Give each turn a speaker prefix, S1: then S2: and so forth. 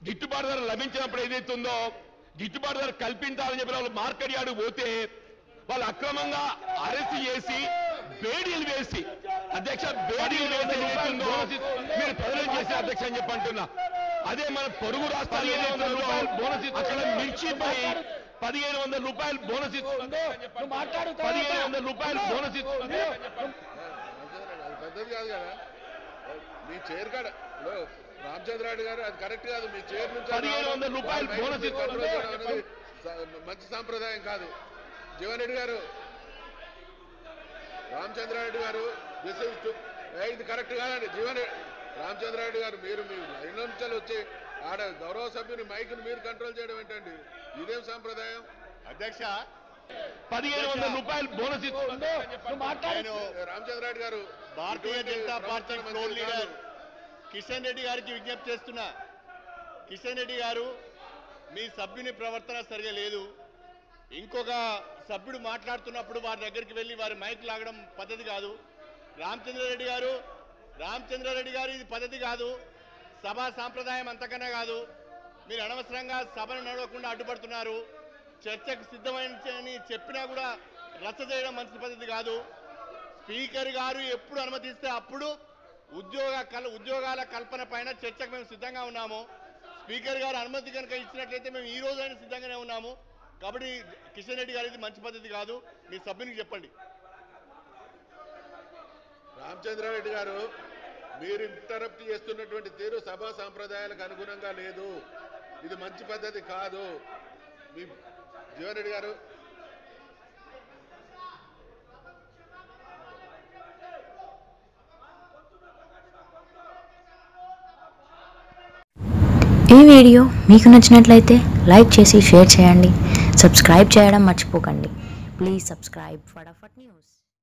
S1: గిట్టుబాటు ధర లభించినప్పుడు ఏదైతుందో గిట్టుబాటు ధర కల్పించాలని చెప్పి వాళ్ళు మార్కెట్ యార్డు పోతే వాళ్ళు అక్రమంగా అరెస్ట్ చేసి బేడీలు వేసి అధ్యక్ష బేడీలు వేసి మీరు ప్రజలు చేసే అధ్యక్ష అని చెప్పి అంటున్నా. అదే మన పొరుగు రాష్ట్రాలు బోనస్ అక్కడ మిర్చిపై పదిహేను వందల రూపాయలు బోనస్ ఇస్తుందో పదిహేను వందల రూపాయలు బోనస్ ఇస్తుందో
S2: అది పెద్దది కాదు కదా. మీ చైర్ కాడ రామచంద్రారెడ్డి గారు అది కరెక్ట్ కాదు. మీ చైర్ నుంచి
S1: పదిహేను వందల రూపాయలు బోనస్ ఇస్తుంది.
S2: మంచి సాంప్రదాయం కాదు. Jeevan Reddy garu Ramachandra Reddy garu this is too ఇది కరెక్ట్ కాదండి. జీవన్ రెడ్డి రామచంద్రారెడ్డి గారు మీరు మీ లైన్ నుంచి వచ్చి ఆడ గౌరవ సభ్యుని మైక్ను మీరు కంట్రోల్ చేయడం ఏంటండి? ఇదేం సాంప్రదాయం?
S3: అధ్యక్ష
S1: పదిహేను వందల రూపాయలు బోనస్ ఇస్తుందో
S3: నేను
S2: రామచంద్రారెడ్డి గారు
S3: భారతీయ జనతా పార్టీ ఫ్లోర్ లీడర్. కిషన్ రెడ్డి గారికి విజ్ఞప్తి చేస్తున్నా. కిషన్ రెడ్డి గారు మీ సభ్యుని ప్రవర్తన సరిగా లేదు. ఇంకొక సభ్యుడు మాట్లాడుతున్నప్పుడు వారి దగ్గరికి వెళ్ళి వారి మైక్ లాగడం పద్ధతి కాదు. రామచంద్రారెడ్డి గారు రామచంద్రారెడ్డి గారు ఇది పద్ధతి కాదు. సభా సాంప్రదాయం అంతకన్నా కాదు. మీరు అనవసరంగా సభను నడవకుండా అడ్డుపడుతున్నారు. చర్చకు సిద్ధమని చెప్పినా కూడా రచ్చ చేయడం మంచి పద్ధతి కాదు. స్పీకర్ గారు ఎప్పుడు అనుమతిస్తే అప్పుడు ఉద్యోగ కల్ ఉద్యోగాల కల్పన పైన చర్చకు మేము సిద్ధంగా ఉన్నాము. స్పీకర్ గారు అనుమతి కనుక ఇచ్చినట్లయితే మేము ఈ రోజైనా సిద్ధంగానే ఉన్నాము. కాబట్టి కిషన్ రెడ్డి గారు ఇది మంచి పద్ధతి కాదు. మీ సభ్యునికి చెప్పండి.
S2: రామచంద్రారెడ్డి గారు మీరు ఇంటరప్ట్ చేస్తున్నటువంటి తీరు సభా సాంప్రదాయాలకు అనుగుణంగా లేదు. ఇది మంచి పద్ధతి కాదు. మీ జీవన్ రెడ్డి గారు.
S4: ఈ వీడియో మీకు నచ్చినట్లయితే లైక్ చేసి షేర్ చేయండి. సబ్స్క్రైబ్ చేయడం మర్చిపోకండి. Please subscribe Fatafat news.